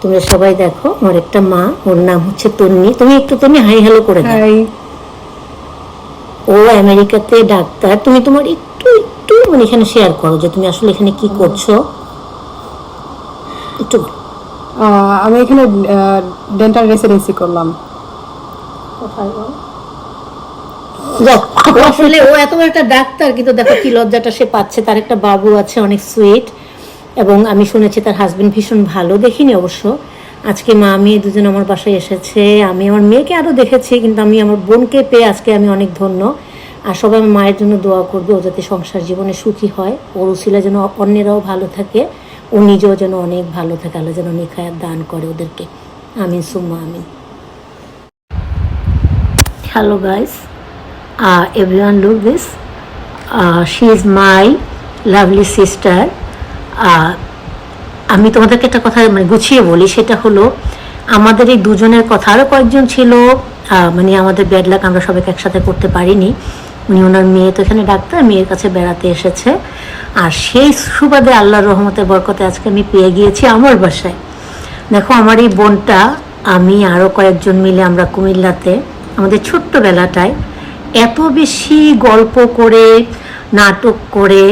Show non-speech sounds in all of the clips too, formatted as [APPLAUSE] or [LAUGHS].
তোমরা সবাই দেখো আমার একটা মা ওর নাম হচ্ছে তন্নি। তুমি একটু তুমি হাই হ্যালো করে দাও। ও আমেরিকাতে ডাক্তার। তুমি তোমার একটু একটু মানে এখানে শেয়ার করো যে তুমি আসলে এখানে কি করছ। একটু আহ, আমি এখানে ডেন্টাল রেসিডেন্সি করলাম। যাও, আসলে ও এত বড় একটা ডাক্তার কিন্তু দেখো কি লজ্জাটা সে পাচ্ছে। তার একটা বাবু আছে অনেক সুইট এবং আমি শুনেছি তার হাজব্যান্ড ভীষণ ভালো দেখিনি অবশ্য। আজকে মা মেয়ে দুজন আমার বাসায় এসেছে। আমি আমার মেয়েকে আরও দেখেছি কিন্তু আমি আমার বোনকে পেয়ে আজকে আমি অনেক ধন্য। আর সবাই আমার মায়ের জন্য দোয়া করবে ও যাতে সংসার জীবনে সুখী হয়। ওর উসিলা যেন অন্যেরাও ভালো থাকে ও নিজেও যেন অনেক ভালো থাকে। আল্লাহ যেন নিখায়াত দান করে ওদেরকে। আমিন সুম্মা আমিন। Hello guys this. Uh, she is my lovely sister. uh, আমি তোমাদেরকে একটা কথা মানে গুছিয়ে বলি, সেটা হলো আমাদের এই দুজনের কথা। আরও কয়েকজন ছিল মানে আমাদের ব্যাড আমরা সবাইকে একসাথে করতে পারিনি। উনি ওনার মেয়ে, তো এখানে ডাক্তার, মেয়ের কাছে বেড়াতে এসেছে। আর সেই সুবাদে আল্লাহর রহমতের বরকতে আজকে আমি পেয়ে গিয়েছি আমার বাসায়। দেখো, আমার এই বোনটা, আমি আরও কয়েকজন মিলে আমরা কুমিল্লাতে, আমাদের ছোট্টবেলাটায় এত বেশি গল্প করে, নাটক করে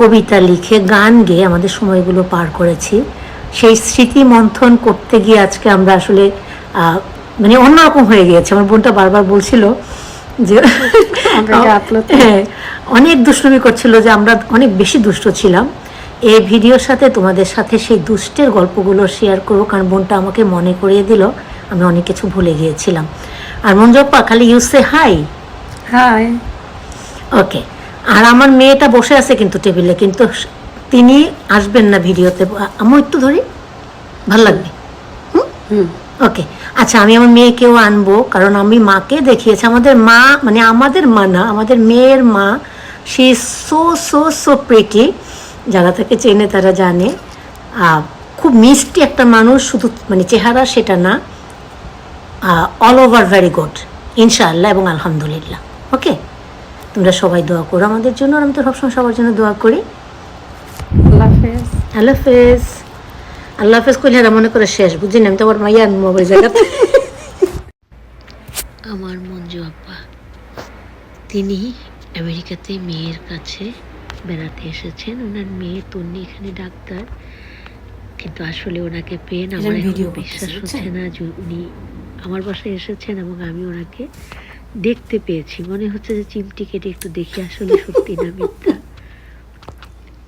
কবিতা লিখে গান গেয়ে আমাদের সময়গুলো পার করেছি। সেই স্মৃতি মন্থন করতে গিয়ে আজকে আমরা আসলে মানে অন্যরকম হয়ে গিয়েছে। আমার বোনটা বারবার বলছিল যে হ্যাঁ অনেক দুষ্টুমি করছিল যে আমরা অনেক বেশি দুষ্ট ছিলাম। এই ভিডিওর সাথে তোমাদের সাথে সেই দুষ্টের গল্পগুলো শেয়ার করব কারণ বোনটা আমাকে মনে করিয়ে দিল আমি অনেক কিছু ভুলে গিয়েছিলাম। আর মঞ্জপ্পা খালি ইউজ সে হাই হাই ওকে আর আমার মেয়েটা বসে আছে কিন্তু টেবিলে কিন্তু তিনি আসবেন না ভিডিওতে। আমি একটু ধরি। ভালো লাগবে। হুম? ওকে। আচ্ছা আমি আমার মেয়েকেও আনব কারণ আমি মাকে দেখিয়েছি। আমাদের মা মানে আমাদের মা না আমাদের মেয়ের মা সে সো সো সো প্রেটি যারা তাকে চেনে তারা জানে। খুব মিষ্টি একটা মানুষ শুধু মানে চেহারা সেটা না। অল ওভার ভেরি গুড ইনশাআল্লাহ এবং আলহামদুলিল্লাহ। ওকে? তোমরা সবাই দোয়া করো। আমাদের জন্য আর আমি তো সবসময় সবার জন্য দোয়া করি। আল্লাহ হাফেজ। আল্লাহ হাফেজ। আল্লাহ হাফেজ করলে এরা মনে করে শেষ বুঝি না? আমি তো [LAUGHS] আমার মোবাইল জায়গাতে আমার মঞ্জু আব্বা তিনি আমেরিকাতে মেয়ের কাছে বেড়াতে এসেছেন। ওনার মেয়ে তন্নি এখানে ডাক্তার। কিন্তু আসলে ওনাকে পেয়ে আমার বিশ্বাস হচ্ছে না যে উনি আমার বাসায় এসেছেন এবং আমি ওনাকে দেখতে পেয়েছি। মনে হচ্ছে যে চিমটি কেটে একটু দেখি আসলে সত্যি না মিথ্যা।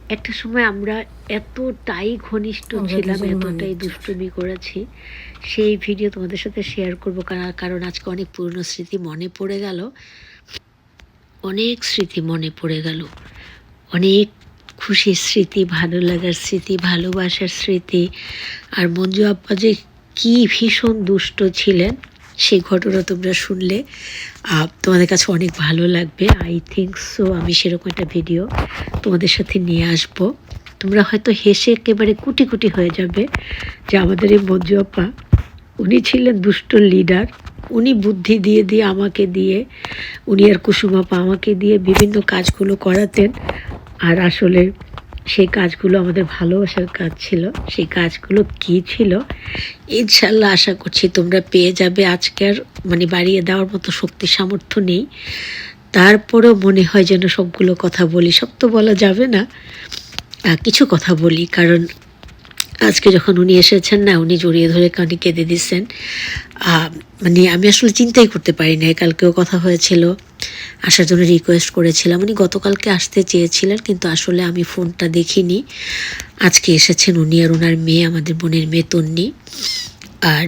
একটা সময় আমরা এতটাই ঘনিষ্ঠ ছিলাম এতটাই। দুষ্টুমি করেছি। সেই ভিডিও তোমাদের সাথে শেয়ার করব কারণ- আজকে অনেক পুরনো স্মৃতি মনে পড়ে গেল। অনেক স্মৃতি মনে পড়ে গেল। অনেক খুশির স্মৃতি ভালো লাগার স্মৃতি ভালোবাসার স্মৃতি। আর মঞ্জু আপ্পা যে কি ভীষণ দুষ্ট ছিলেন সেই ঘটনা তোমরা শুনলে। তোমাদের কাছে অনেক ভালো লাগবে। আই থিঙ্ক সো আমি সেরকম একটা ভিডিও তোমাদের সাথে নিয়ে আসব। তোমরা হয়তো হেসে একেবারে কুটি কুটি হয়ে যাবে যে আমাদের এই মঞ্জু আপা, উনি ছিলেন দুষ্ট লিডার উনি বুদ্ধি দিয়ে দিয়ে আমাকে দিয়ে, উনি আর কুসুমাপা আমাকে দিয়ে বিভিন্ন কাজগুলো করাতেন। আর আসলে সেই কাজগুলো আমাদের ভালোবাসার কাজ ছিল, সেই কাজগুলো কি ছিল? ইনশাল্লাহ আশা করছি তোমরা পেয়ে যাবে। আজকে আর মানে বাড়িয়ে দেওয়ার মতো শক্তি সামর্থ্য নেই। তারপরেও মনে হয় যেন সবগুলো কথা বলি। সব তো বলা যাবে না। কিছু কথা বলি। কারণ আজকে যখন উনি এসেছেন না, উনি জড়িয়ে ধরে কানে কেঁদে দিচ্ছেন। মানে আমি আসলে চিন্তাই করতে পারি না কালকেও কথা হয়েছিল, আসার জন্য রিকোয়েস্ট করেছিলাম। উনি গতকালকে আসতে চেয়েছিলেন, কিন্তু আসলে আমি ফোনটা দেখিনি। আজকে এসেছেন উনি আর ওনার মেয়ে, আমাদের বোনের মেয়ে তন্নি। আর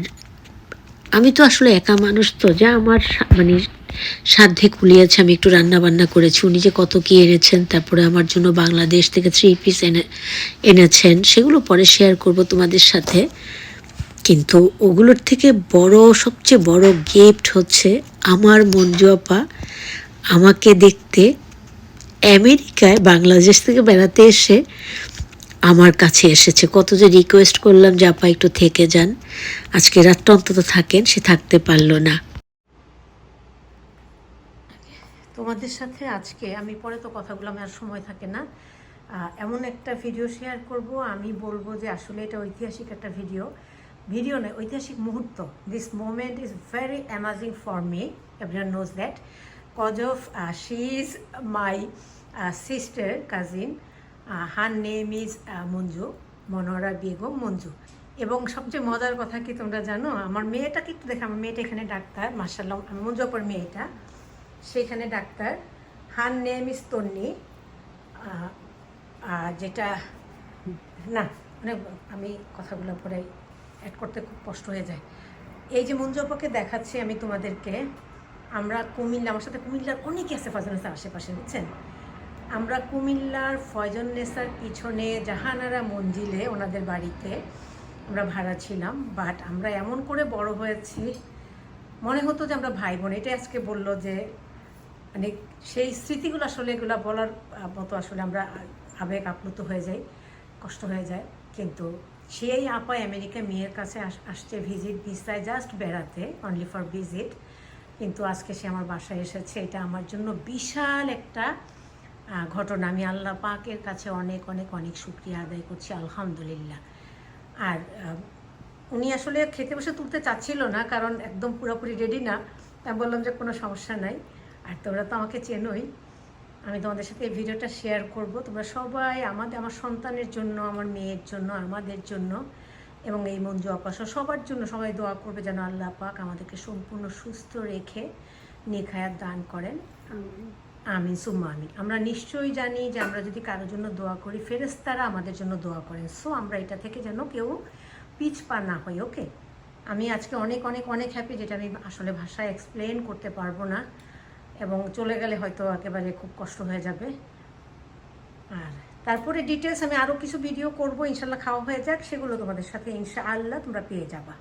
আমি তো আসলে একা মানুষ তো, যা আমার মানে সাধ্যে কুলিয়েছে, আমি একটু রান্না বান্না করেছি। উনি যে কত কি এনেছেন, তারপরে আমার জন্য বাংলাদেশ থেকে থ্রি পিস এনে, এনেছেন, সেগুলো পরে শেয়ার করব তোমাদের সাথে। কিন্তু ওগুলোর থেকে বড়, সবচেয়ে বড় গিফট হচ্ছে আমার মঞ্জু আপা আমাকে দেখতে আমেরিকায় বাংলাদেশ থেকে বেড়াতে এসে আমার কাছে এসেছে। কত যে রিকোয়েস্ট করলাম যে, আপা একটু থেকে যান। আজকে রাতটা অন্তত থাকেন, সে থাকতে পারল না। তোমাদের সাথে আজকে আমি, পরে তো কথাগুলো আমার আর সময় থাকে না এমন একটা ভিডিও শেয়ার করব। আমি বলব যে আসলে এটা ঐতিহাসিক একটা ভিডিও ভিডিও নয়, ঐতিহাসিক মুহূর্ত। This moment is very amazing for me everyone knows that cause of she is my sister cousin her name is Manju Manohara Begum Manju এবং সবচেয়ে মজার কথা কি তোমরা জানো? আমার মেয়েটাকে একটু দেখো, আমার মেয়েটা এখানে ডাক্তার মার্শাল্লাহ মঞ্জু অপর মেয়েটা। সেখানে ডাক্তার হার নেম ইজ তন্নি। যেটা না মানে আমি কথাগুলো পরে অ্যাড করতে খুব কষ্ট হয়ে যায়। এই যে মঞ্জুপাকে দেখাচ্ছি আমি তোমাদেরকে, আমরা কুমিল্লা, আমার সাথে কুমিল্লার অনেকে আছে ফয়জনেসার আশেপাশে, বুঝছেন? আমরা কুমিল্লার ফয়জনেসার পিছনে জাহানারা মঞ্জিলে ওনাদের বাড়িতে আমরা ভাড়া ছিলাম বাট আমরা এমন করে বড় হয়েছি, মনে হতো যে আমরা ভাই বোন, এটাই আজকে বলল যে মানে সেই স্মৃতিগুলো আসলে এগুলো বলার মতো আসলে আমরা আবেগ আপ্লুত হয়ে যাই, কষ্ট হয়ে যায়। কিন্তু সেই আপা আমেরিকা মেয়ের কাছে আস- আসছে ভিজিট ভিসায় জাস্ট বেড়াতে অনলি ফর ভিজিট কিন্তু আজকে সে আমার বাসায় এসেছে, এটা আমার জন্য বিশাল একটা ঘটনা। আমি আল্লাহ পাকের কাছে অনেক অনেক অনেক শুক্রিয়া আদায় করছি, আলহামদুলিল্লাহ। আর উনি আসলে খেতে বসে তুলতে চাচ্ছিল না, কারণ একদম পুরোপুরি রেডি না। তা বললাম যে কোনো সমস্যা নাই। আর তোমরা তো আমাকে চেনোই। আমি তোমাদের সাথে এই ভিডিওটা শেয়ার করব। তোমরা সবাই আমাদের আমার সন্তানের জন্য আমার মেয়ের জন্য আমাদের জন্য এবং এই মঞ্জু আপাস সবার জন্য সবাই দোয়া করবে যেন আল্লাহ পাক আমাদেরকে সম্পূর্ণ সুস্থ রেখে নিখায়াত দান করেন। আমিন। সুম্মা আমিন। আমরা নিশ্চয়ই জানি যে আমরা যদি কারোর জন্য দোয়া করি ফেরেস্তারা আমাদের জন্য দোয়া করেন। সো আমরা এটা থেকে যেন কেউ পিছ পা না হই ওকে আমি আজকে অনেক অনেক অনেক হ্যাপি যেটা আমি আসলে ভাষায় এক্সপ্লেন করতে পারব না। এবং চলে গেলে হয়তো একেবারে খুব কষ্ট হয়ে যাবে। আর তারপরে ডিটেলস আমি আরও কিছু ভিডিও করব ইনশাল্লাহ খাওয়া হয়ে যাক, সেগুলো তোমাদের সাথে ইনশাআল্লাহ তোমরা পেয়ে যাবা।